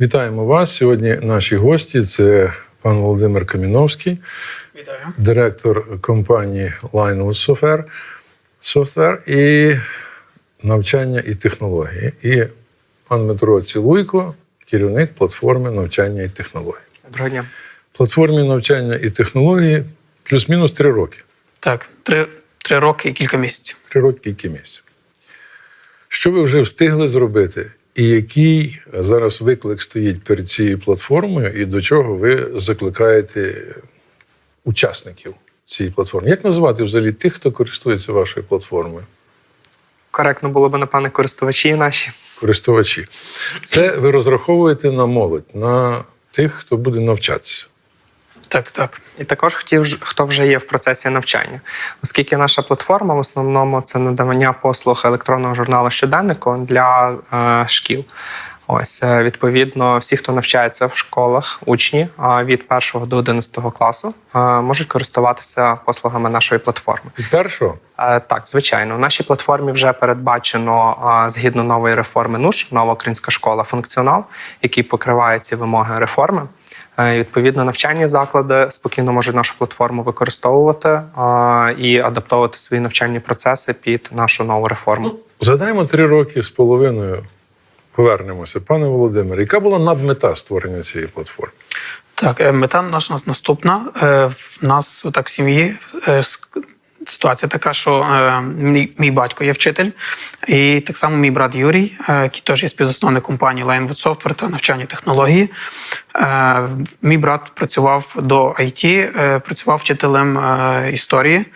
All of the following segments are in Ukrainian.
Вітаємо вас. Сьогодні наші гості це пан Володимир Каміновський, Вітаю. директор компанії Linewood Software, Software і навчання і технології. І пан Дмитро Цілуйко, керівник платформи навчання і технологій. Доброго дня. Платформі навчання і технології плюс-мінус три роки. Так, три, три роки і кілька місяців. Три роки кілька місяців. Що ви вже встигли зробити? І який зараз виклик стоїть перед цією платформою, і до чого ви закликаєте учасників цієї платформи? Як називати взагалі тих, хто користується вашою платформою? Коректно було б, напевне, користувачі наші. Користувачі. Це ви розраховуєте на молодь, на тих, хто буде навчатися. Так, так. І також хотів, хто вже є в процесі навчання. Оскільки наша платформа в основному це надавання послуг електронного журналу щоденнику для е, шкіл. Ось, е, відповідно, всі, хто навчається в школах, учні від 1 до 11 класу, е, можуть користуватися послугами нашої платформи. І першого Е, Так, звичайно, в нашій платформі вже передбачено згідно нової реформи НУШ, нова українська школа, функціонал, який покриває ці вимоги реформи. Е, і, Відповідно, навчальні заклади спокійно можуть нашу платформу використовувати і адаптовувати свої навчальні процеси під нашу нову реформу. Задаємо три роки з половиною. Повернемося, пане Володимире, яка була надмета створення цієї платформи? Так, е, мета наша наступна. Е, В нас так в сім'ї е, ситуація така, що е, мій, мій батько є вчитель, і так само мій брат Юрій, е, який теж є співзасновник компанії Linewood Software та навчання технології. Е, Мій брат працював до IT, працював вчителем історії.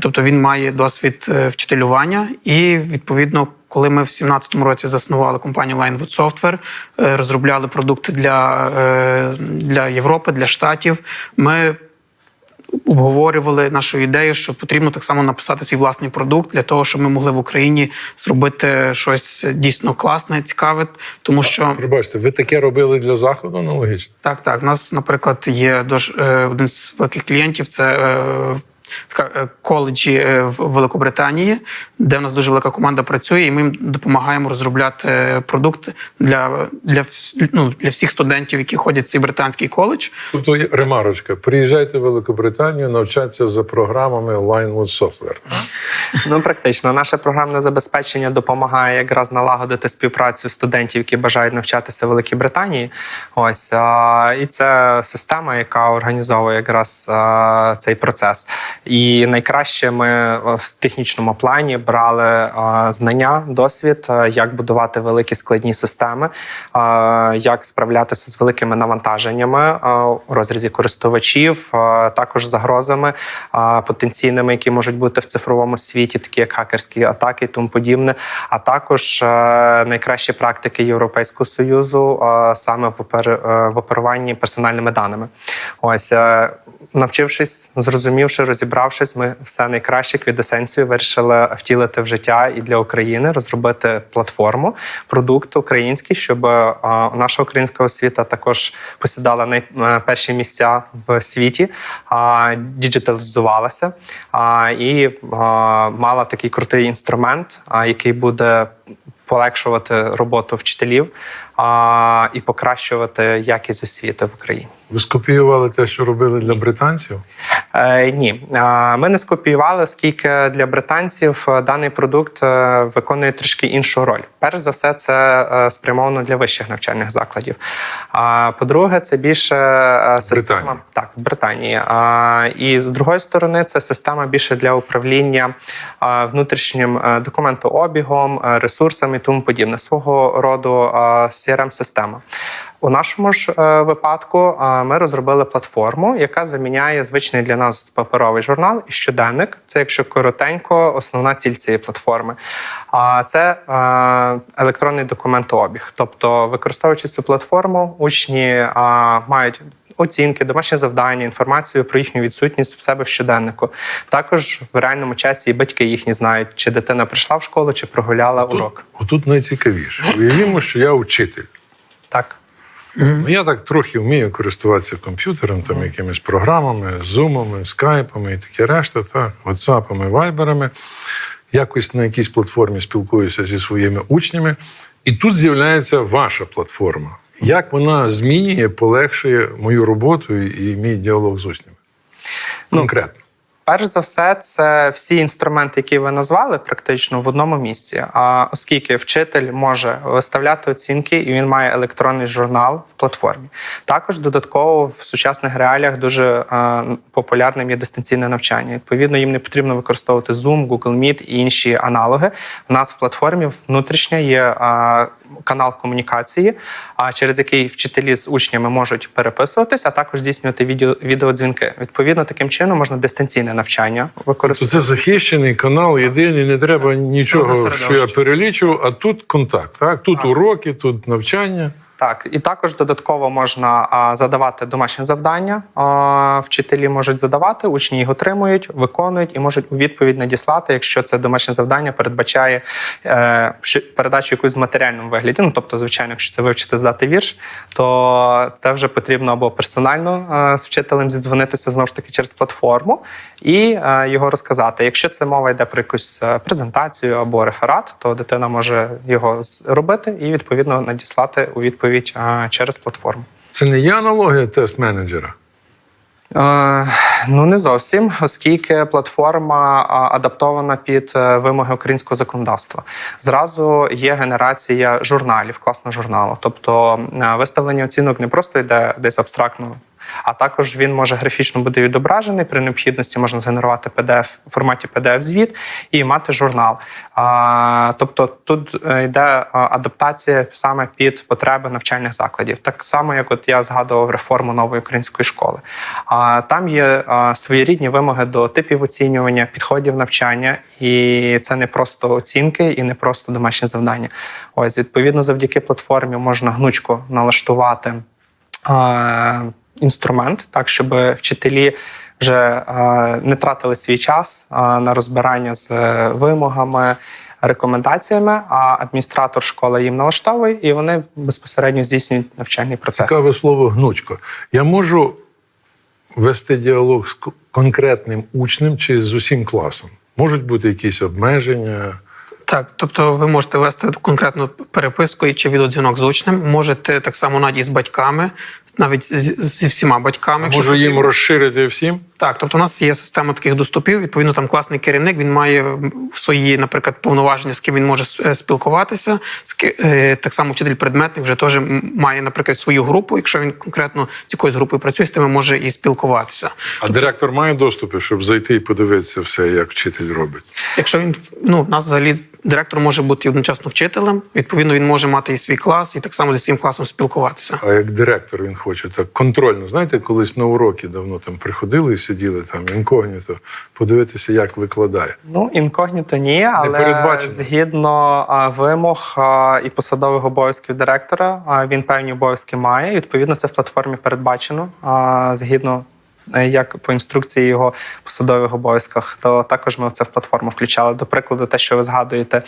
Тобто він має досвід вчителювання, і відповідно, коли ми в 2017 році заснували компанію Linewood Software, розробляли продукти для, для Європи, для Штатів, ми обговорювали нашу ідею, що потрібно так само написати свій власний продукт для того, щоб ми могли в Україні зробити щось дійсно класне, цікаве, тому що Пробачте, ви таке робили для заходу аналогічно? так, так. У нас, наприклад, є е, один з великих клієнтів це е, коледжі е, в Великобританії, де в нас дуже велика команда працює, і ми їм допомагаємо розробляти е, продукти для, для, ну, для всіх студентів, які ходять в цей британський коледж. Тобто є ремарочка, приїжджайте в Великобританію, навчатися за програмами Linewood Software. Ну, практично, наше програмне забезпечення допомагає якраз налагодити співпрацю студентів, які бажають навчатися в Великій Британії. Ось і це система, яка організовує якраз цей процес. І найкраще ми в технічному плані брали знання, досвід, як будувати великі складні системи, як справлятися з великими навантаженнями у розрізі користувачів, також загрозами потенційними, які можуть бути в цифровому світі, такі як хакерські атаки і тому подібне. А також е, найкращі практики Європейського союзу е, саме в, опер, е, в оперуванні персональними даними. Ось е, навчившись, зрозумівши, розібравшись, ми все найкраще квідесенцію вирішили втілити в життя і для України, розробити платформу, продукт український, щоб е, наша українська освіта також посідала найперші місця в світі, діджиталізувалася і мала такий крутий інструмент, який буде полегшувати роботу вчителів а, і покращувати якість освіти в Україні. Ви скопіювали те, що робили для британців? Е, ні, Е, ми не скопіювали, оскільки для британців е, даний продукт виконує трішки іншу роль. Перш за все, це спрямовано для вищих навчальних закладів. А по-друге, це більше система Британії. так, Британії. І з другої сторони, це система більше для управління внутрішнім документообігом, ресурсами і тому подібне. Свого роду crm система У нашому ж е, випадку ми розробили платформу, яка заміняє звичний для нас паперовий журнал і щоденник. Це, якщо коротенько, основна ціль цієї платформи. А це е, електронний документообіг. Тобто, використовуючи цю платформу, учні мають оцінки, домашні завдання, інформацію про їхню відсутність в себе в щоденнику. Також в реальному часі і батьки їхні знають, чи дитина прийшла в школу, чи прогуляла урок. Отут найцікавіше. Уявімо, що я вчитель. Так. Ну, я так трохи вмію користуватися комп'ютером, там якимись програмами, зумами, скайпами і таке решта, так, ватсапами, вайберами. Якось на якійсь платформі спілкуюся зі своїми учнями. І тут з'являється ваша платформа. Як вона змінює, полегшує мою роботу і мій діалог з учнями? Конкретно. Перш за все, це всі інструменти, які ви назвали, практично в одному місці. А оскільки вчитель може виставляти оцінки і він має електронний журнал в платформі. Також додатково в сучасних реаліях дуже е, популярним є дистанційне навчання. Відповідно, їм не потрібно використовувати Zoom, Google Meet і інші аналоги. У нас в платформі внутрішньо є е, канал комунікації, а через який вчителі з учнями можуть переписуватись, а також здійснювати відео, відеодзвінки. Відповідно, таким чином можна дистанційне навчання То використовувати. це захищений канал, єдиний, не треба нічого, що я перелічу. перелічив, а тут контакт. Так? Тут уроки, тут навчання. Так, і також додатково можна задавати домашні завдання. Вчителі можуть задавати, учні їх отримують, виконують і можуть у відповідь надіслати, якщо це домашнє завдання передбачає е, передачу якусь в матеріальному вигляді. Ну тобто, звичайно, якщо це вивчити здати вірш, то це вже потрібно або персонально е, з вчителем зідзвонитися знову ж таки через платформу і е, його розказати. Якщо це мова йде про якусь презентацію або реферат, то дитина може його з- робити і відповідно надіслати у відповідь е, через платформу. Це не є аналогія тест-менеджера. Е, ну не зовсім, оскільки платформа адаптована під е, вимоги українського законодавства. Зразу є генерація журналів, класного журналу. Тобто е, виставлення оцінок не просто йде десь абстрактно. А також він може графічно бути відображений. При необхідності можна згенерувати PDF в форматі PDF-звіт і мати журнал. Тобто тут е, йде адаптація саме під потреби навчальних закладів. Так само, як от я згадував реформу нової української школи. Там є своєрідні вимоги до типів оцінювання, підходів навчання, і це не просто оцінки і не просто домашні завдання. Ось відповідно, завдяки платформі можна гнучко налаштувати. Інструмент, так щоб вчителі вже е, не тратили свій час е, на розбирання з е, вимогами, рекомендаціями, а адміністратор школи їм налаштовує, і вони безпосередньо здійснюють навчальний процес. Цікаве слово гнучко. Я можу вести діалог з конкретним учнем чи з усім класом. Можуть бути якісь обмеження. Так, тобто ви можете вести конкретну переписку і чи відеодзвінок з учнем, можете так само навіть із батьками, навіть зі всіма батьками. Можу їм потрібно. розширити всім. Так, тобто у нас є система таких доступів. Відповідно, там класний керівник. Він має в свої, наприклад, повноваження, з ким він може е, спілкуватися. Е, Так само вчитель предметник вже теж має, наприклад, свою групу. Якщо він конкретно з якоюсь групою працює, з тими може і спілкуватися. А директор має доступи, щоб зайти і подивитися все, як вчитель робить. Якщо він ну у нас взагалі директор може бути одночасно вчителем, відповідно, він може мати і свій клас, і так само зі своїм класом спілкуватися. А як директор він хоче так контрольно. Знаєте, колись на уроки давно там приходили і сиділи там інкогніто, подивитися, як викладає. Ну, інкогніто ні, але згідно вимог і посадових обов'язків директора, він певні обов'язки має. І, відповідно, це в платформі передбачено згідно. Е, Як по інструкції його посадових обов'язках, то також ми це в платформу включали. До прикладу, те, що ви згадуєте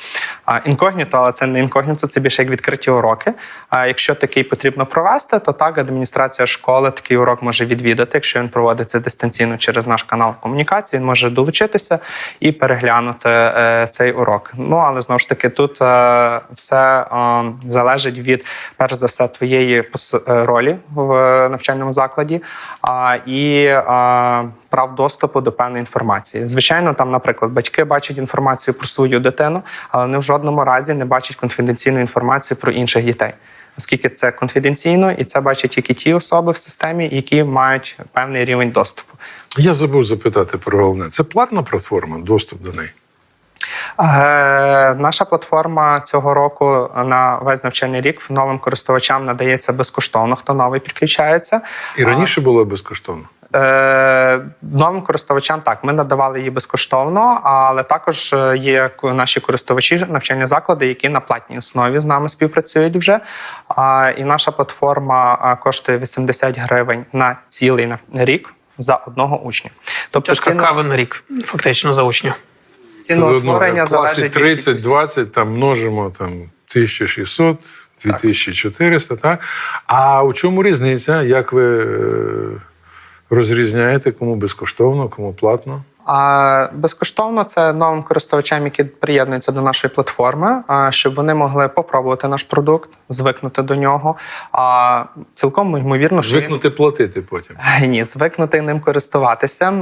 інкогніто, але це не інкогніто, це більше як відкриті уроки. А якщо такий потрібно провести, то так адміністрація школи такий урок може відвідати. Якщо він проводиться дистанційно через наш канал комунікації, він може долучитися і переглянути е, цей урок. Ну але знову ж таки, тут е, все залежить від перш за все твоєї ролі в навчальному закладі і е, прав доступу до певної інформації. Звичайно, там, наприклад, батьки бачать інформацію про свою дитину, але вони в жодному разі не бачать конфіденційну інформацію про інших дітей. Оскільки це конфіденційно, і це бачать тільки ті особи в системі, які мають певний рівень доступу. Я забув запитати про головне. Це платна платформа, доступ до неї. Е, наша платформа цього року на весь навчальний рік новим користувачам надається безкоштовно, хто новий підключається. І раніше було безкоштовно. Е, новим користувачам так, ми надавали її безкоштовно, але також е, є наші користувачі, навчальні заклади, які на платній основі з нами співпрацюють вже. І наша платформа коштує 80 гривень на цілий рік за одного учня. Тобто Чашка ціна- кави на рік, фактично за учня. Ціноутворення залежить 30, кількості. 20, там множимо там 1600, 2400, так? А у чому різниця? Як ви е, розрізняєте, кому безкоштовно, кому платно? А безкоштовно це новим користувачам, які приєднуються до нашої платформи, щоб вони могли попробувати наш продукт, звикнути до нього. А цілком ймовірно, що він- Звикнути платити потім. Е, Ні, звикнути ним користуватися,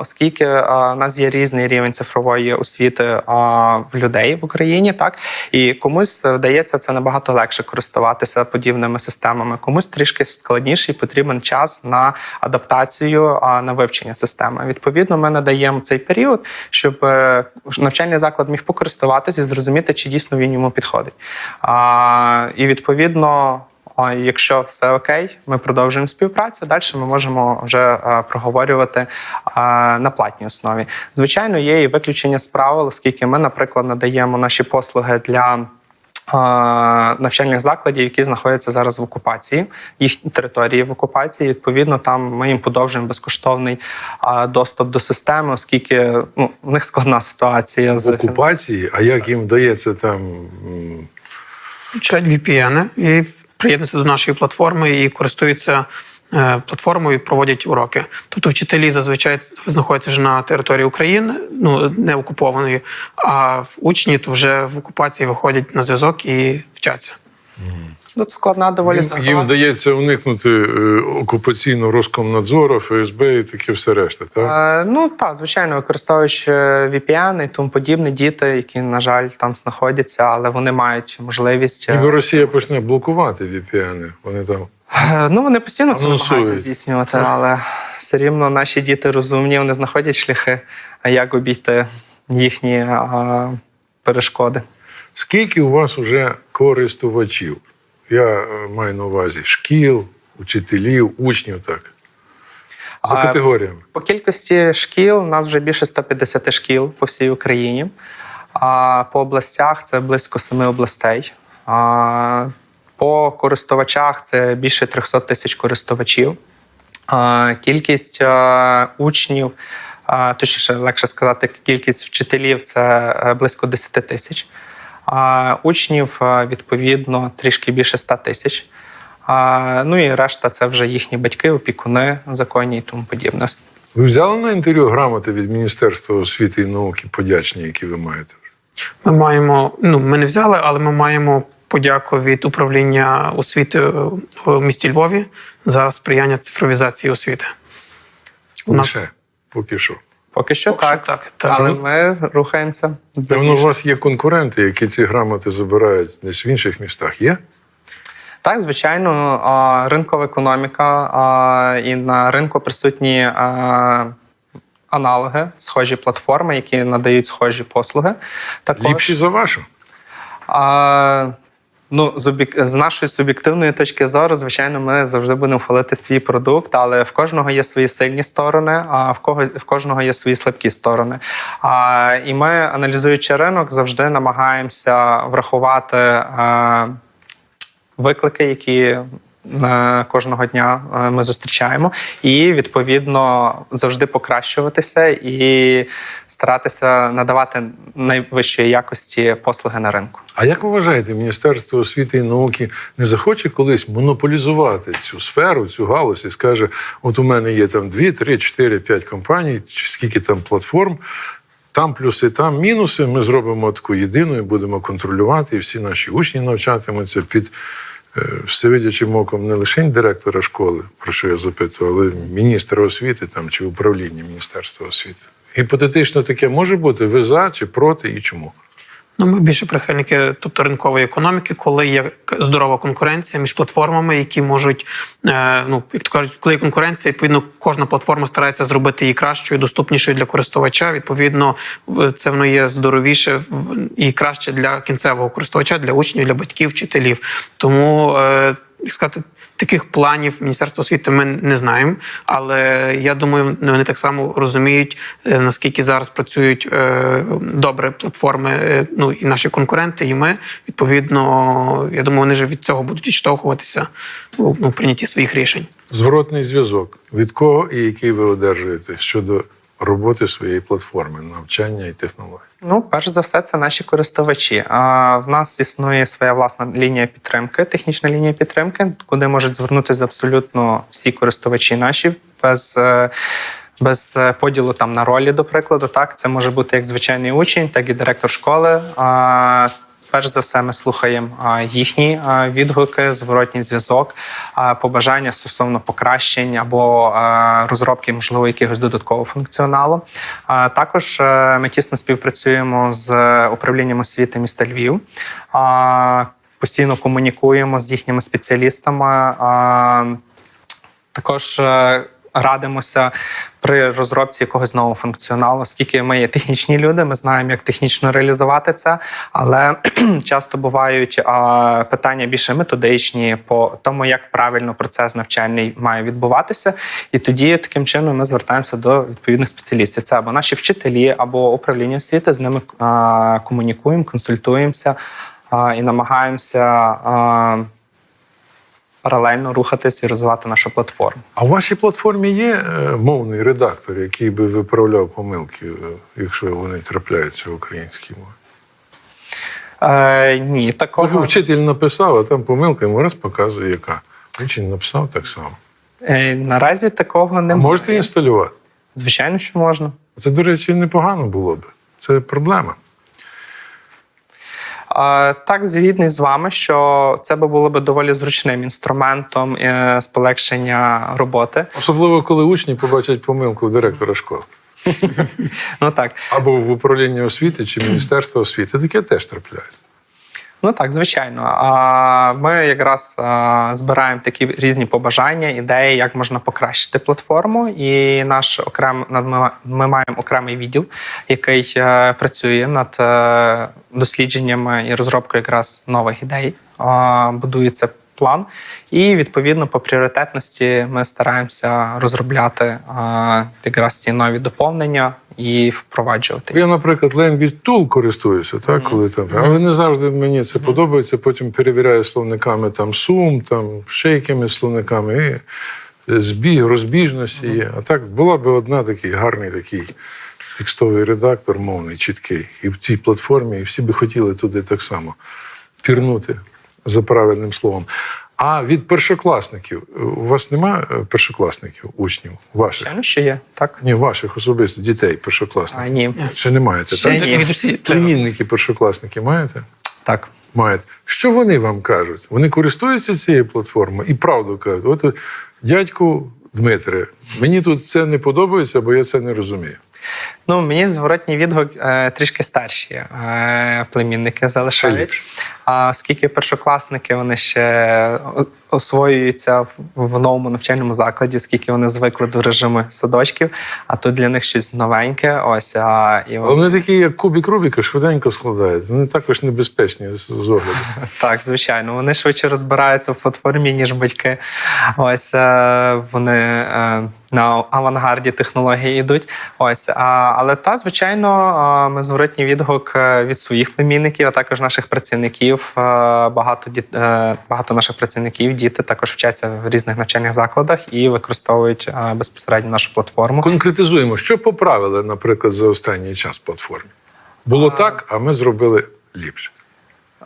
оскільки у нас є різний рівень цифрової освіти в людей в Україні, так і комусь е, вдається це набагато легше користуватися подібними системами, комусь трішки складніше і потрібен час на адаптацію, на вивчення системи. Відповідно, ми надаємо цей період, щоб е, навчальний заклад міг покористуватися і зрозуміти, чи дійсно він йому підходить. А, і відповідно. Якщо все окей, ми продовжуємо співпрацю. Далі ми можемо вже е, проговорювати е, на платній основі. Звичайно, є і виключення з правил, оскільки ми, наприклад, надаємо наші послуги для. Навчальних закладів, які знаходяться зараз в окупації, їх території в окупації. Відповідно, там ми їм подовжуємо безкоштовний доступ до системи, оскільки ну, в них складна ситуація В з окупації, а як їм вдається там включають VPN і приєднуються до нашої платформи і користуються платформою, проводять уроки. Тобто вчителі зазвичай знаходяться вже на території України, ну не окупованої, а в учні то вже в окупації виходять на зв'язок і вчаться. тут складна доволі їм, ситуація. їм вдається уникнути е, окупаційного Роскомнадзору, ФСБ і таке все решта, так? Е, ну так, звичайно, використовуючи VPN і тому подібне, діти, які, на жаль, там знаходяться, але вони мають можливість. е, Ніби Росія почне блокувати VPN, вони там. Е, Ну, вони постійно це Анонсують. намагаються здійснювати, але все рівно наші діти розумні, вони знаходять шляхи, як обійти їхні е, перешкоди. Скільки у вас вже користувачів? Я е, маю на увазі шкіл, учителів, учнів, так. За категоріями. По кількості шкіл у нас вже більше 150 шкіл по всій Україні. А по областях це близько семи областей. По користувачах це більше 300 тисяч користувачів. Кількість учнів, точніше, легше сказати, кількість вчителів це е, близько 10 тисяч. А учнів, відповідно, трішки більше 100 тисяч. Ну і решта це вже їхні батьки, опікуни, законні і тому подібне. Ви взяли на інтерв'ю грамоти від Міністерства освіти і науки подячні, які ви маєте? Ми маємо, ну ми не взяли, але ми маємо подяку від управління освіти в місті Львові за сприяння цифровізації освіти. Лише поки що. Поки що Поки що так, так, так. але ми рухаємося. Певно, у вас є конкуренти, які ці грамоти забирають десь в інших містах. Є? Так, звичайно, ринкова економіка і на ринку присутні аналоги, схожі платформи, які надають схожі послуги. Також, Ліпші за вашу. А, ну, з, нашої суб'єктивної точки зору, звичайно, ми завжди будемо хвалити свій продукт, але в кожного є свої сильні сторони, а в кого в кожного є свої слабкі сторони. А, і ми, аналізуючи ринок, завжди намагаємося врахувати. А, виклики, які е, кожного дня е, ми зустрічаємо, і відповідно завжди покращуватися і старатися надавати найвищої якості послуги на ринку. А як ви вважаєте, Міністерство освіти і науки не захоче колись монополізувати цю сферу, цю галузь і скаже: от у мене є там 2, 3, 4, 5 компаній, скільки там платформ, там плюси, там мінуси. Ми зробимо таку єдину і будемо контролювати, і всі наші учні навчатимуться під всевидячим оком не лише директора школи, про що я запитую, але міністра освіти там чи управління Міністерства освіти. Гіпотетично таке може бути ви за чи проти і чому? Ну, ми більше прихильники, тобто ринкової економіки, коли є здорова конкуренція між платформами, які можуть, е, ну як то кажуть, коли є конкуренція, відповідно, кожна платформа старається зробити її кращою, доступнішою для користувача. Відповідно, це воно є здоровіше і краще для кінцевого користувача, для учнів, для батьків, вчителів. Тому, е, як сказати. Таких планів Міністерства освіти ми не знаємо, але я думаю, вони так само розуміють, е, наскільки зараз працюють е, добре платформи, е, ну і наші конкуренти, і ми. Відповідно, я думаю, вони вже від цього будуть відштовхуватися у ну, прийнятті своїх рішень. Зворотний зв'язок від кого і який ви одержуєте щодо роботи своєї платформи, навчання і технологій. Ну, перш за все, це наші користувачі. А в нас існує своя власна лінія підтримки, технічна лінія підтримки, куди можуть звернутися абсолютно всі користувачі наші без. е, без е, поділу там на ролі, до прикладу. Так, це може бути як звичайний учень, так і директор школи. А, Перш за все, ми слухаємо їхні відгуки, зворотній зв'язок, побажання стосовно покращень або розробки, можливо, якогось додаткового функціоналу. Також е, ми тісно співпрацюємо з управлінням освіти міста Львів. Постійно комунікуємо з їхніми спеціалістами. Також е, радимося при розробці якогось нового функціоналу, оскільки ми є технічні люди, ми знаємо, як технічно реалізувати це, але часто бувають а, питання більше методичні по тому, як правильно процес навчальний має відбуватися. І тоді таким чином ми звертаємося до відповідних спеціалістів. Це або наші вчителі, або управління освіти, з ними а, комунікуємо, консультуємося а, і намагаємося. А, паралельно рухатись і розвивати нашу платформу. А в вашій платформі є е, мовний редактор, який би виправляв помилки, е, якщо вони трапляються в українській мові? Е, ні, такого Вчитель написав, а там помилка йому раз показує, яка. Учень написав так само. е, наразі такого немає. можете інсталювати? Звичайно, що можна. Це, до речі, непогано було б. Це проблема. Е, так, згідний з вами, що це би було б доволі зручним інструментом е, з полегшення роботи. Особливо, коли учні побачать помилку директора школи. Ну так, Або в управлінні освіти чи Міністерства освіти. Таке теж трапляється. Ну так, звичайно. Ми якраз збираємо такі різні побажання, ідеї, як можна покращити платформу. І наш окрем ми маємо окремий відділ, який е, працює над е, дослідженнями і розробкою якраз нових ідей. Будується план, і відповідно по пріоритетності ми стараємося розробляти а, якраз ці нові доповнення і впроваджувати. Я, наприклад, Language Tool користуюся, так, коли там, але не завжди мені це подобається. Потім перевіряю словниками там сум, там ще якимись словниками, і збіг, розбіжності є. А так була б одна такий гарний такий текстовий редактор, мовний, чіткий. І в цій платформі, і всі би хотіли туди так само пірнути за правильним словом. А від першокласників у вас немає першокласників, учнів ваших? Звичайно, що є так. Ні, ваших особисто дітей, А, першокласників. ні, Ще не маєте, Ще так? ні. Племінники першокласники маєте? так. Маєте. Що вони вам кажуть? Вони користуються цією платформою і правду кажуть. От е, дядьку Дмитре, мені тут це не подобається, бо я це не розумію. Ну, мені зворотній відгук е, трішки старші е, племінники залишають. А оскільки першокласники вони ще освоюються в, новому навчальному закладі, оскільки вони звикли до режиму садочків, а тут для них щось новеньке. Ось а, і Але вони такі, як кубік Рубіка, швиденько складають. Вони також небезпечні з огляду. Так, звичайно, вони швидше розбираються в платформі, ніж батьки. Ось е, вони е, на авангарді технології йдуть. Ось, а, але та, звичайно, ми зворотній відгук е, від своїх племінників, а також наших працівників. Е, Багато діт, е, багато наших працівників, діти також вчаться в різних навчальних закладах і використовують безпосередньо нашу платформу. Конкретизуємо, що поправили, наприклад, за останній час платформі. Було так, а ми зробили ліпше.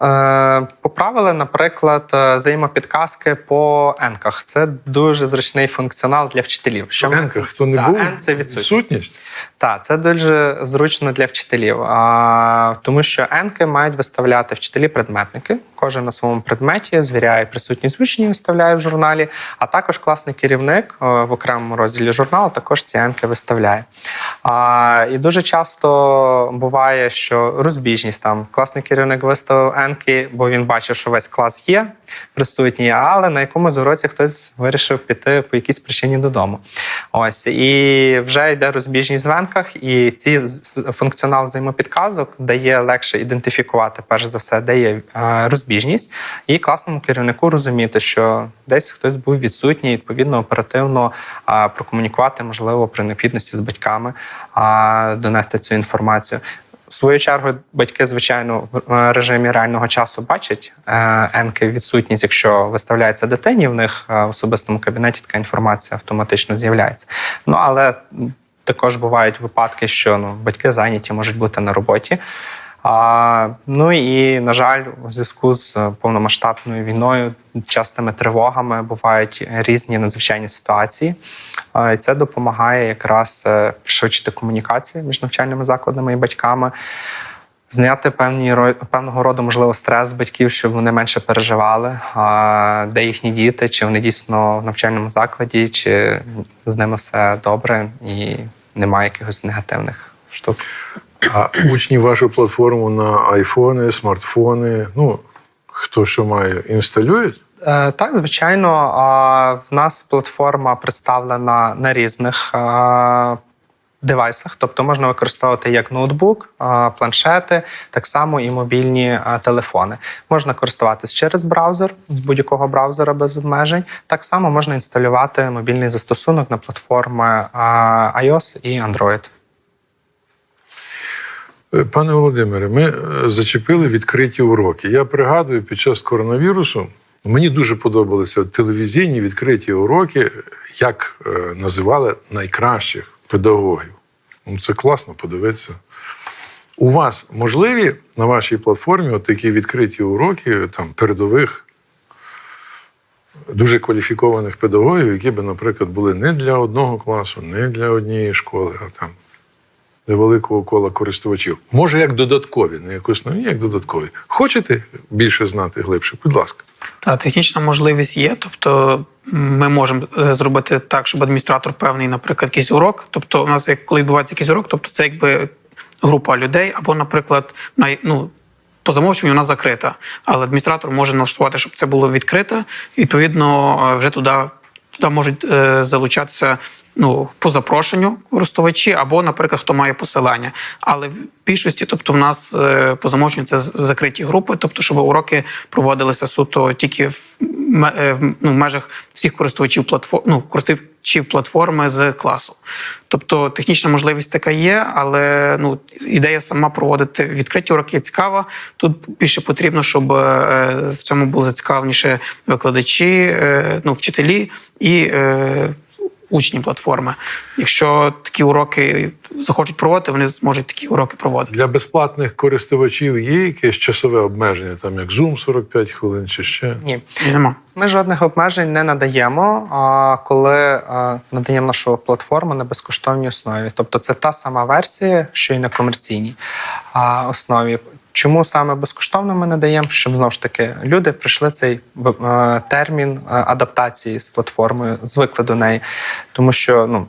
Е, Поправили, наприклад, е, взаємопідказки по енках. Це дуже зручний функціонал для вчителів. Що енках Енка, хто не Да, був, Н це відсутність. відсутність. Так, це дуже зручно для вчителів, тому що енки мають виставляти вчителі-предметники. Кожен на своєму предметі звіряє присутність учнів, виставляє в журналі. А також класний керівник е, в окремому розділі журналу також ці енки виставляє. А, і дуже часто буває, що розбіжність там класний керівник виставив енки, бо він бачив, що весь клас є присутній, але на якомусь уроці хтось вирішив піти по якійсь причині додому. Ось і вже йде розбіжність в енках, і ці функціонал взаємопідказок дає легше ідентифікувати, перш за все, де є розбіжність, і класному керівнику розуміти, що десь хтось був відсутній, відповідно оперативно е, прокомунікувати, можливо, при необхідності з батьками, е, донести цю інформацію. Свою чергу, батьки, звичайно, в е, режимі реального часу бачать е, енки відсутність, якщо виставляється дитині, в них е, в особистому кабінеті така інформація автоматично з'являється. Ну але також бувають випадки, що ну, батьки зайняті можуть бути на роботі. Ну і на жаль, у зв'язку з повномасштабною війною, частими тривогами бувають різні надзвичайні ситуації. І це допомагає якраз е, пришвидшити комунікацію між навчальними закладами і батьками. Зняти певні певного роду можливо стрес з батьків, щоб вони менше переживали, де їхні діти, чи вони дійсно в навчальному закладі, чи з ними все добре і немає якихось негативних штук. А учні вашу платформу на айфони, смартфони, ну хто що має, інсталюють? Е, Так, звичайно, в нас платформа представлена на різних е, девайсах, тобто можна використовувати як ноутбук, е, планшети, так само і мобільні телефони. Можна користуватись через браузер з будь-якого браузера без обмежень. Так само можна інсталювати мобільний застосунок на платформи iOS і Android. Е, Пане Володимире, ми е, зачепили відкриті уроки. Я пригадую, під час коронавірусу мені дуже подобалися телевізійні відкриті уроки, як е, називали найкращих педагогів. Ну, Це класно подивитися. У вас можливі на вашій платформі такі відкриті уроки там, передових, дуже кваліфікованих педагогів, які би, наприклад, були не для одного класу, не для однієї школи, а там для великого кола користувачів. Може, як додаткові, не як основні, як додаткові. Хочете більше знати глибше? Будь ласка. Та технічна можливість є. Тобто ми можемо е, зробити так, щоб адміністратор певний, наприклад, якийсь урок. Тобто, у нас, як коли відбувається якийсь урок, тобто це якби група людей, або, наприклад, на- ну, по замовченню вона закрита. Але адміністратор може налаштувати, щоб це було відкрите. І, відповідно, е, вже туди, туди можуть е, залучатися. Ну, по запрошенню користувачі, або, наприклад, хто має посилання. Але в більшості, тобто, в нас е, по замовченню це закриті групи, тобто, щоб уроки проводилися суто тільки в, е, ну, в межах всіх користувачів платформ, ну, користувачів платформи з класу. Тобто технічна можливість така є, але ну, ідея сама проводити відкриті уроки цікава. Тут більше потрібно, щоб е, в цьому були зацікавніше викладачі, е, ну, вчителі і е, учні платформи. Якщо такі уроки захочуть проводити, вони зможуть такі уроки проводити. Для безплатних користувачів є якесь часове обмеження, там як Zoom 45 хвилин чи ще. Ні. Ні, Нема. Ми жодних обмежень не надаємо, а, коли надаємо нашу платформу на безкоштовній основі. Тобто це та сама версія, що і на комерційній основі. Чому саме безкоштовно ми надаємо? Щоб знову ж таки люди пройшли цей е, термін е, адаптації з платформою, звикли до неї, тому що ну.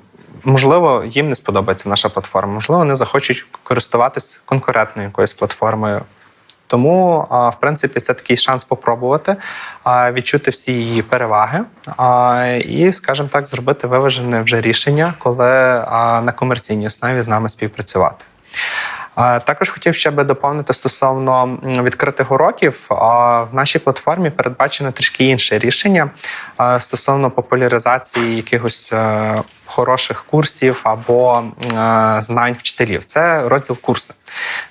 Можливо, їм не сподобається наша платформа, можливо, вони захочуть користуватись конкурентною якоюсь платформою. Тому, в принципі, це такий шанс попробувати відчути всі її переваги і, скажімо так, зробити виважене вже рішення, коли на комерційній основі з нами співпрацювати. Також хотів ще би доповнити стосовно відкритих уроків. В нашій платформі передбачено трішки інше рішення стосовно популяризації якихось е, хороших курсів або е, знань вчителів. Це розділ курси.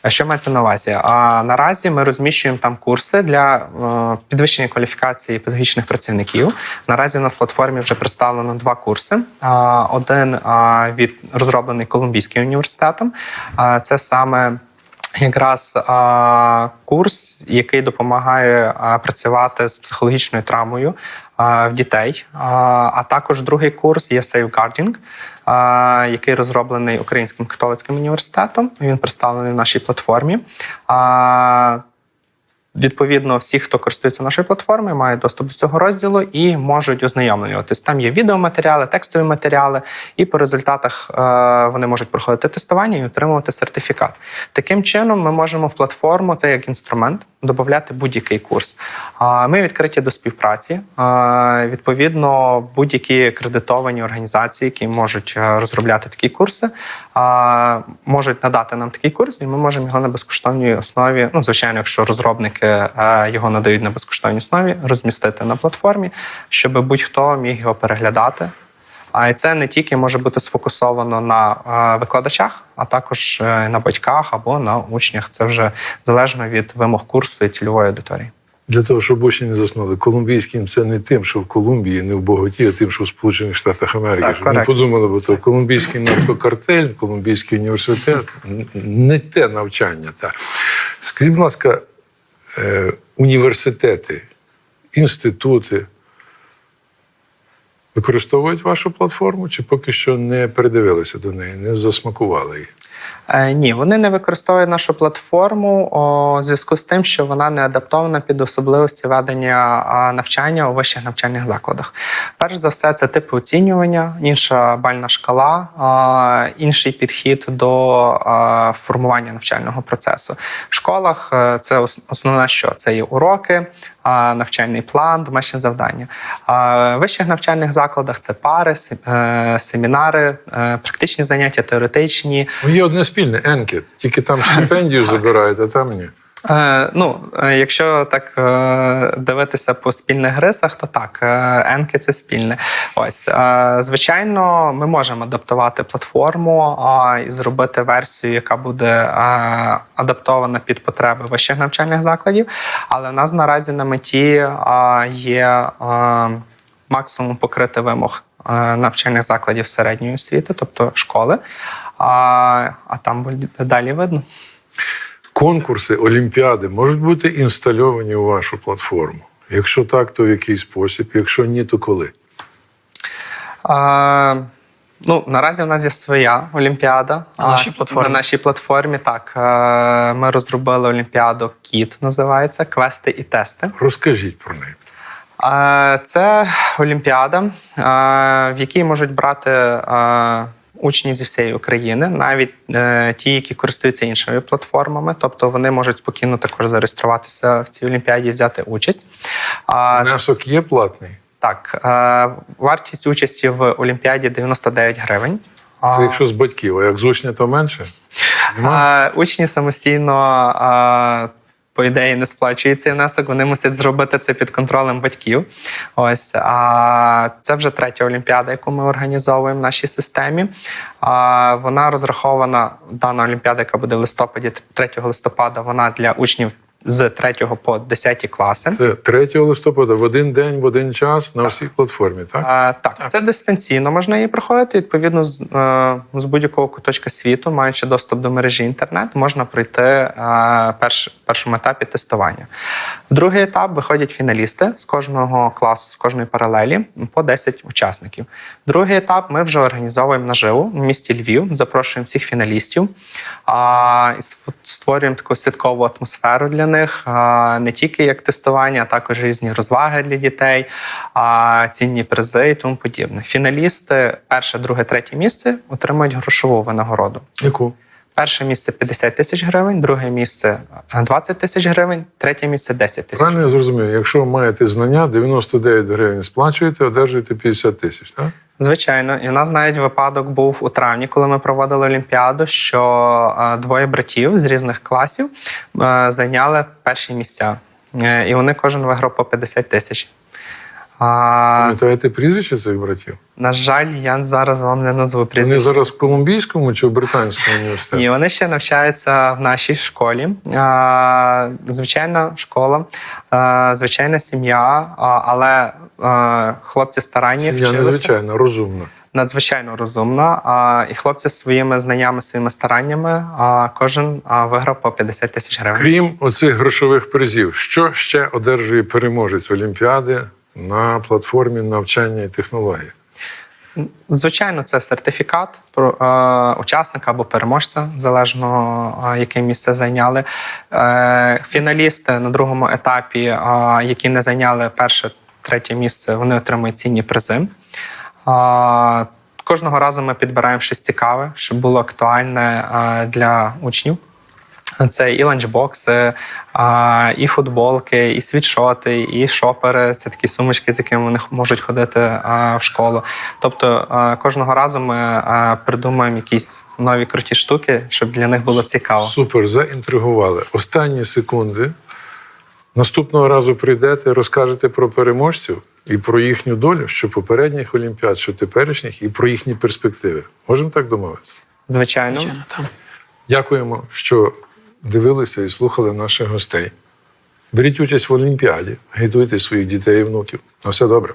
Що мається на увазі? А наразі ми розміщуємо там курси для е, підвищення кваліфікації педагогічних працівників. Наразі у нас в платформі вже представлено два курси. Один від розроблений Колумбійським університетом. Це саме якраз а, курс, який допомагає а, працювати з психологічною травмою в дітей. А, також другий курс є Safeguarding, який розроблений Українським католицьким університетом. Він представлений в нашій платформі. Відповідно, всі, хто користується нашою платформою, мають доступ до цього розділу і можуть ознайомлюватись. Там є відеоматеріали, текстові матеріали, і по результатах е, вони можуть проходити тестування і отримувати сертифікат. Таким чином, ми можемо в платформу, це як інструмент, додати будь-який курс. Ми відкриті до співпраці. Відповідно, будь-які кредитовані організації, які можуть е, розробляти такі курси, можуть надати нам такий курс, і ми можемо його на безкоштовній основі. Ну, звичайно, якщо розробники е, його надають на безкоштовній основі, розмістити на платформі, щоб будь-хто міг його переглядати. А і це не тільки може бути сфокусовано на е, викладачах, а також е, на батьках або на учнях. Це вже залежно від вимог курсу і цільової аудиторії. Для того, щоб учні не заснули. Колумбійським це не тим, що в Колумбії, не в Боготі, а тим, що в Сполучених Штатах Америки. Так, щоб не подумали, бо то колумбійський наркокартель, колумбійський університет не те навчання. Так. Скажіть, будь ласка, е, університети, інститути використовують вашу платформу чи поки що не передивилися до неї, не засмакували її? Е, ні, вони не використовують нашу платформу в зв'язку з тим, що вона не адаптована під особливості ведення навчання у вищих навчальних закладах. Перш за все, це типи оцінювання, інша бальна шкала, інший підхід до формування навчального процесу. В школах е, це ос- основне, що це є уроки. Навчальний план, домашнє завдання. А В вищих навчальних закладах це пари, е, семінари, е, практичні заняття, теоретичні, Ну, є одне спільне енкет, тільки там стипендію забирають, а там ні. Е, ну, е, якщо так е, дивитися по спільних рисах, то так, енки це спільне. Ось, звичайно, ми можемо адаптувати платформу і зробити версію, яка буде адаптована під потреби вищих навчальних закладів. Але в нас наразі на меті є максимум покрити вимог навчальних закладів середньої освіти, тобто школи. А, а там далі видно. Конкурси, олімпіади можуть бути інстальовані у вашу платформу. Якщо так, то в який спосіб? Якщо ні, то коли? А, ну, наразі в нас є своя олімпіада. На нашій платформі. На нашій платформі так. Ми розробили олімпіаду КІТ, називається квести і тести. Розкажіть про неї. Це олімпіада, в якій можуть брати учні зі всієї України, навіть е, ті, які користуються іншими платформами. Тобто вони можуть спокійно також зареєструватися в цій олімпіаді і взяти участь. Внесок є платний. Так, е, вартість участі в Олімпіаді 99 гривень. Це якщо з батьків, а як з учня, то менше. Нема? А, учні самостійно, а, по ідеї, не сплачує цей внесок, вони мусять зробити це під контролем батьків. Ось а це вже третя олімпіада, яку ми організовуємо в нашій системі. А, вона розрахована, дана олімпіада, яка буде в листопаді, 3 листопада, вона для учнів з 3 по 10 класи. Це 3 листопада в один день, в один час на всій платформі, так? А, так, це дистанційно можна її проходити. Відповідно, з, е, з будь-якого куточка світу, маючи доступ до мережі інтернет, можна пройти е, перш, першому етапі тестування. В другий етап виходять фіналісти з кожного класу, з кожної паралелі по 10 учасників. Другий етап ми вже організовуємо наживо в місті Львів. Запрошуємо всіх фіналістів а, і створюємо таку святкову атмосферу для них, а, не тільки як тестування, а також різні розваги для дітей, цінні призи і тому подібне. Фіналісти перше, друге, третє місце отримують грошову винагороду. Яку? Перше місце 50 тисяч гривень, друге місце 20 тисяч гривень, третє місце 10 тисяч. Правильно я зрозумів, якщо маєте знання, 99 гривень сплачуєте, одержуєте 50 тисяч, так? Звичайно, і в нас навіть випадок був у травні, коли ми проводили олімпіаду, що е, двоє братів з різних класів е, зайняли перші місця, Е, і вони кожен виграв по 50 тисяч. А, Пам'ятаєте прізвище цих братів? на жаль, я зараз вам не назву Вони зараз в Колумбійському чи в Британському університеті? Ні, вони ще навчаються в нашій школі. А, Звичайна школа, а, звичайна сім'я, але а, хлопці старанні Сім'я вчилися. розумна. надзвичайно розумна. А, і хлопці своїми знаннями, своїми стараннями, а, кожен а, виграв по 50 тисяч гривень. Крім оцих грошових призів, що ще одержує переможець Олімпіади на платформі навчання і технології? Звичайно, це сертифікат про е, учасника або переможця, залежно е, яке місце зайняли. Е, фіналісти на другому етапі, е, які не зайняли перше, третє місце, вони отримують цінні призи. Кожного разу ми підбираємо щось цікаве, щоб було актуальне для учнів. Це і ланчбокси, і футболки, і світшоти, і шопери. Це такі сумочки, з якими вони можуть ходити в школу. Тобто кожного разу ми придумаємо якісь нові круті штуки, щоб для них було цікаво. Супер, заінтригували. Останні секунди. Наступного разу прийдете, розкажете про переможців і про їхню долю, що попередніх олімпіад, що теперішніх, і про їхні перспективи. Можемо так домовитися? Звичайно. Звичайно, там. Дякуємо, що дивилися і слухали наших гостей. Беріть участь в Олімпіаді, агітуйте своїх дітей і внуків. На все добре.